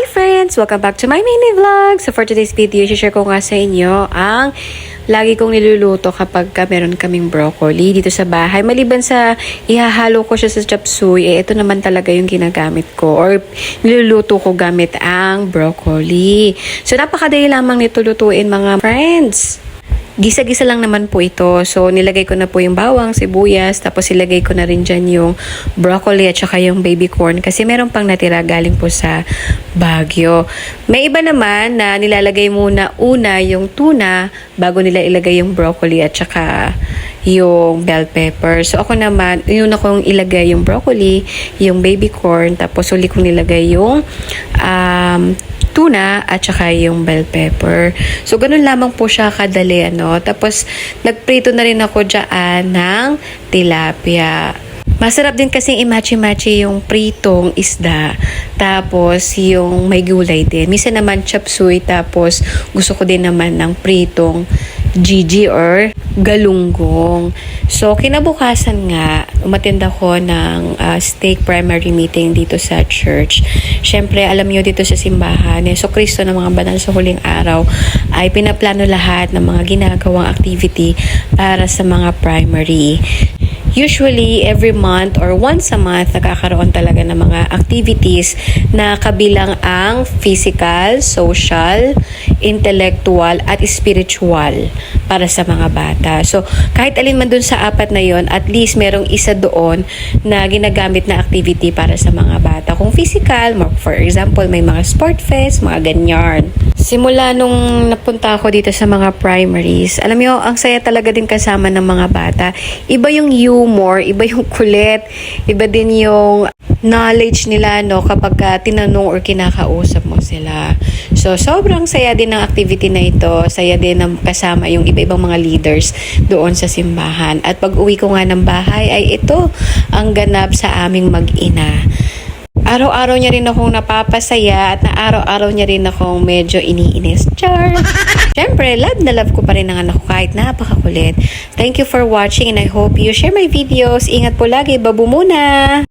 friends! Welcome back to my mini vlog! So for today's video, share ko nga sa inyo ang lagi kong niluluto kapag ka meron kaming broccoli dito sa bahay. Maliban sa ihahalo ko siya sa chop suey, eh ito naman talaga yung ginagamit ko or niluluto ko gamit ang broccoli. So napakadali lamang nito lutuin mga friends. Gisa-gisa lang naman po ito. So, nilagay ko na po yung bawang, sibuyas, tapos ilagay ko na rin dyan yung broccoli at saka yung baby corn kasi meron pang natira galing po sa Baguio. May iba naman na nilalagay muna una yung tuna bago nila ilagay yung broccoli at saka yung bell pepper. So, ako naman, yun akong ilagay yung broccoli, yung baby corn, tapos uli kong nilagay yung um, tuna at saka yung bell pepper. So, ganun lamang po siya kadali, ano. Tapos, nagprito na rin ako dyan ng tilapia. Masarap din kasing imachi-machi yung pritong isda. Tapos, yung may gulay din. Misa naman chop suey. Tapos, gusto ko din naman ng pritong Gigi or galunggong. So, kinabukasan nga, umatend ako ng uh, stake primary meeting dito sa church. Siyempre, alam niyo dito sa simbahan, eh, so Kristo ng mga banal sa huling araw ay pinaplano lahat ng mga ginagawang activity para sa mga primary. Usually, every month or once a month, nakakaroon talaga ng mga activities na kabilang ang physical, social, intellectual, at spiritual para sa mga bata. So, kahit alin man dun sa apat na yon, at least merong isa doon na ginagamit na activity para sa mga bata. Kung physical, for example, may mga sport fest, mga ganyan. Simula nung napunta ako dito sa mga primaries, alam mo, ang saya talaga din kasama ng mga bata. Iba yung humor, iba yung kulit, iba din yung knowledge nila no kapag ka tinanong or kinakausap mo sila. So sobrang saya din ng activity na ito. Saya din ng kasama yung iba-ibang mga leaders doon sa simbahan. At pag uwi ko nga ng bahay ay ito ang ganap sa aming mag-ina. Araw-araw niya rin akong napapasaya at na araw-araw niya rin akong medyo iniinis. Char! Siyempre, love na love ko pa rin ang anak ko kahit napakakulit. Thank you for watching and I hope you share my videos. Ingat po lagi. Babu muna!